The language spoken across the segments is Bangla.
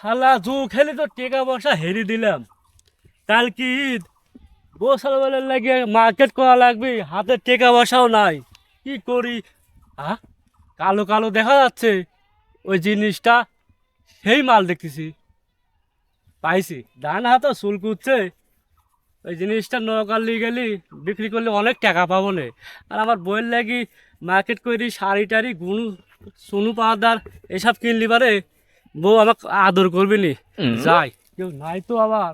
শালা জু খেলি তো টেকা পয়সা হেরি দিলাম। কাল কি ঈদ? বসাল বেলার লাগে মার্কেট করা লাগবে, হাতে টেকা পয়সাও নাই। কি করি? হ্যাঁ কালো কালো দেখা যাচ্ছে, ওই জিনিসটা সেই মাল দেখতেছি। পাইছি, ডান হাতে চুল কুচ্ছে ওই জিনিসটা নৌকার লিয়ে গেলি বিক্রি করলে অনেক টাকা পাবো নে। আর আমার বইয়ের লাগি মার্কেট করি শাড়ি টাড়ি, গুনু, সুনু পাওয়াদার এসব কিনলি পারে। বউ আমাকে আদর করবি নি যাই কেউ নাই তো আবার।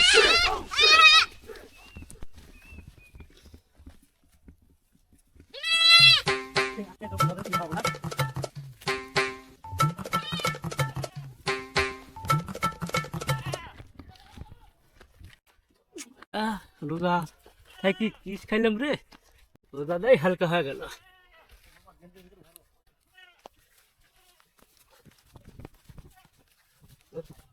shit! Oh, shit! রোজা থাকি কিস খাইলাম রে রোজা দেয় হালকা হয়ে গেল Thank you.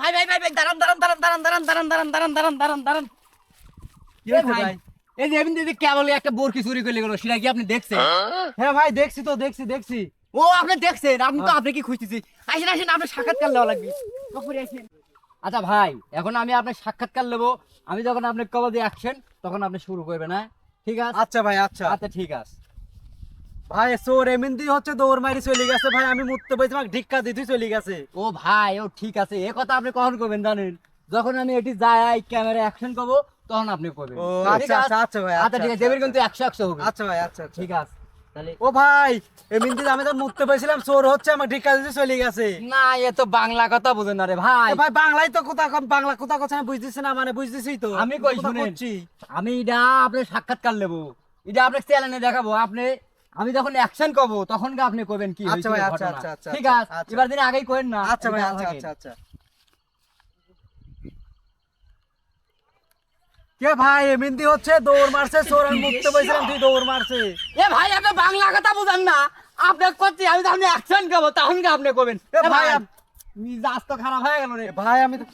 ভাই ভাই ভাই ভাই দাঁড়ান দাঁড়ান দাঁড়ান দাঁড়ান দাঁড়ান দাঁড়ান দাঁড়ান দাঁড়ান দাঁড়ান দাঁড়ান দাঁড়ান ভাই ভাই? এই যে এমনি দিদি কেবল একটা বোরকি চুরি করে গেল সেটা কি আপনি দেখছেন হ্যাঁ ভাই দেখছি তো দেখছি দেখছি ও আপনি দেখছেন আপনি তো আপনি কি খুঁজতেছি আসেন আসেন আপনি সাক্ষাৎকার নেওয়া লাগবে আসেন আচ্ছা ভাই এখন আমি আপনার সাক্ষাৎকার নেব। আমি যখন আপনি কবে দিয়ে আসছেন তখন আপনি শুরু করবেন হ্যাঁ? ঠিক আছে? আচ্ছা ভাই আচ্ছা। আচ্ছা ঠিক আছে। ভাই এমনি হচ্ছে দৌড় মারি চলে গেছে ভাই। আমি মুততে ধিক্কা দিতে চলে গেছে। ও ভাই ও ঠিক আছে। এ কথা আপনি কখন করবেন জানেন? যখন আমি এটি যাই ক্যামেরা অ্যাকশন করব তখন আপনি করবেন। ও আচ্ছা আচ্ছা আচ্ছা ভাই আচ্ছা ঠিক আছে। দেবের কিন্তু একশো একশো হবে। আচ্ছা ভাই আচ্ছা আচ্ছা। ঠিক আছে। ও ভাই এমনি আমি তো চোর হচ্ছে দিতে চলে গেছে। না এ তো বাংলা কথা বোঝেন না রে ভাই। ভাই বাংলায় তো কোথা কম বাংলা কোথা কথা আমি বুঝতেছি না মানে বুঝতেছি তো। আমি কই। আমি এটা আপনার সাক্ষাৎকার নেব। এটা আপনার চ্যানেলে দেখাবো। আপনি আমি যখন অ্যাকশন করব তখন কি আপনি করবেন কি আচ্ছা ভাই, আচ্ছা, আচ্ছা, আচ্ছা, ঠিক আচ্ছা, আছে? আচ্ছা। এবার দিন আগেই করেন না। আচ্ছা ভাই আচ্ছা আচ্ছা আচ্ছা। কে ভাই এমনি হচ্ছে দৌড় মারছে চোর মুক্ত মুততে পাইছিলাম তুই দৌড় মারছে। এ ভাই আপনি বাংলা কথা বুঝেন না। আপনি করছি আমি আপনি অ্যাকশন করব তখন কি আপনি করবেন? এ ভাই, মিজাজ তো খারাপ হয়ে গেল রে। ভাই আমি তো